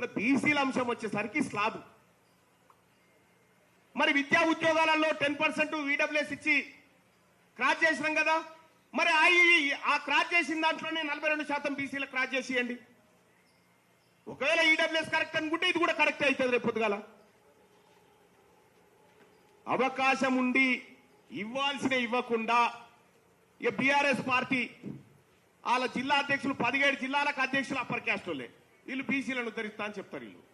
ఇక్కడ బీసీల అంశం వచ్చేసరికి స్లాబ్. మరి విద్యా ఉద్యోగాలలో టెన్ పర్సెంట్ ఈడబ్ల్యూఎస్ ఇచ్చి క్రాస్ చేసినాం కదా. మరి ఆ ఆ క్రాస్ చేసిన దాంట్లోనే నలభై రెండు శాతం బీసీలకు క్రాస్ చేసేయండి. ఒకవేళ ఈడబ్ల్యూఎస్ కరెక్ట్ అనుకుంటే ఇది కూడా కరెక్ట్ అవుతుంది రేపు పొద్దుగాల. అవకాశం ఉండి ఇవ్వాల్సిన ఇవ్వకుండా ఇక బీఆర్ఎస్ పార్టీ వాళ్ళ జిల్లా అధ్యక్షులు పదిహేడు జిల్లాలకు అధ్యక్షులు అప్పర్ క్యాస్ట్ వీళ్ళు బీసీలను ఉద్ధరిస్తా అని చెప్తారు వీళ్ళు.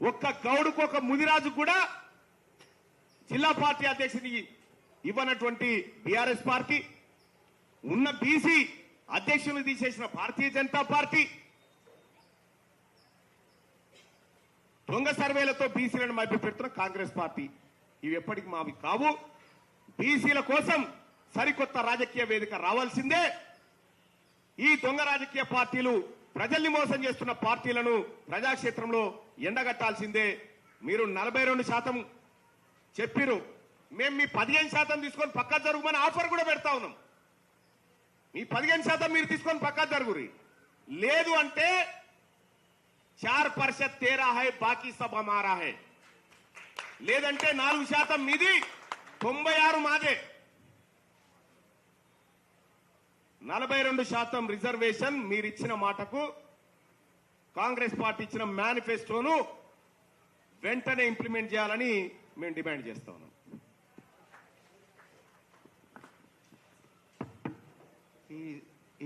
ఒక్క గౌడుకు ఒక ముదిరాజు కూడా జిల్లా పార్టీ అధ్యక్షుడికి ఇవ్వనటువంటి బీఆర్ఎస్ పార్టీ ఉన్న బీసీ అధ్యక్షులు తీసేసిన భారతీయ జనతా పార్టీ దొంగ సర్వేలతో బీసీలను మభ్యపెడుతున్న కాంగ్రెస్ పార్టీ. ఇవి ఎప్పటికి మావి కావు. బీసీల కోసం సరికొత్త రాజకీయ వేదిక రావాల్సిందే. ఈ దొంగ రాజకీయ పార్టీలు ప్రజల్ని మోసం చేస్తున్న పార్టీలను ప్రజాక్షేత్రంలో ఎండగట్టాల్సిందే. మీరు నలభై రెండు శాతం చెప్పిరు మేము మీ పదిహేను శాతం తీసుకొని పక్కా జరుగుమని ఆఫర్ కూడా పెడతా ఉన్నాం. మీ పదిహేను శాతం మీరు తీసుకొని పక్కా జరుగురి. లేదు అంటే చార్ పర్సెంట్ తేరా హై బాకీ సభ మారా హై. లేదంటే నాలుగు శాతం మీది తొంభై ఆరు మాదే. నలభై రెండు శాతం రిజర్వేషన్ మీరు ఇచ్చిన మాటకు కాంగ్రెస్ పార్టీ ఇచ్చిన మేనిఫెస్టోను వెంటనే ఇంప్లిమెంట్ చేయాలని మేము డిమాండ్ చేస్తా ఉన్నాం. ఈ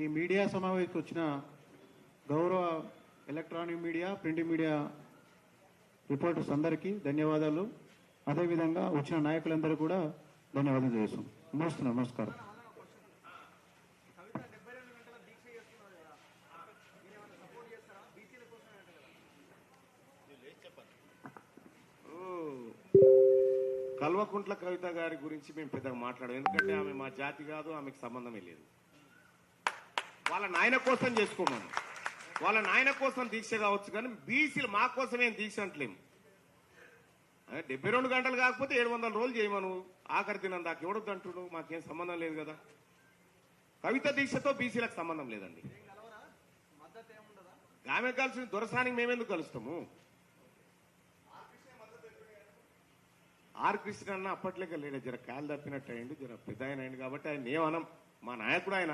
ఈ మీడియా సమావేశకు వచ్చిన గౌరవ electronic media print media reporters అందరికీ ధన్యవాదాలు. అదేవిధంగా వచ్చిన నాయకులందరూ కూడా ధన్యవాదాలు చేస్తాం నమస్కారం నమస్కారం. కల్వకుంట్ల కవిత గారి గురించి మేము పెద్దగా మాట్లాడాం ఎందుకంటే ఆమె మా జాతి కాదు ఆమెకు సంబంధమే లేదు. వాళ్ళ నాయన కోసం చేసుకోమను వాళ్ళ నాయన కోసం దీక్ష కావచ్చు కానీ బీసీలు మా కోసం ఏం దీక్ష అంటలేము. డెబ్బై రెండు గంటలు కాకపోతే ఏడు వందల రోజులు చేయమను. ఆఖరి దినం దాకా ఎవడొద్దు అంటుడు? మాకేం సంబంధం లేదు కదా. కవిత దీక్షతో బీసీలకు సంబంధం లేదండి. ఆమె కలిసి దొరసానికి మేమెందుకు కలుస్తాము? ఆర్ కృష్ణ అన్న అప్పట్లోకి లేడు జర కాలు తప్పినట్టు అయ్యిండు జర పెద్ద ఆయన అయింది కాబట్టి ఆయన ఏమనం? మా నాయకుడు ఆయన.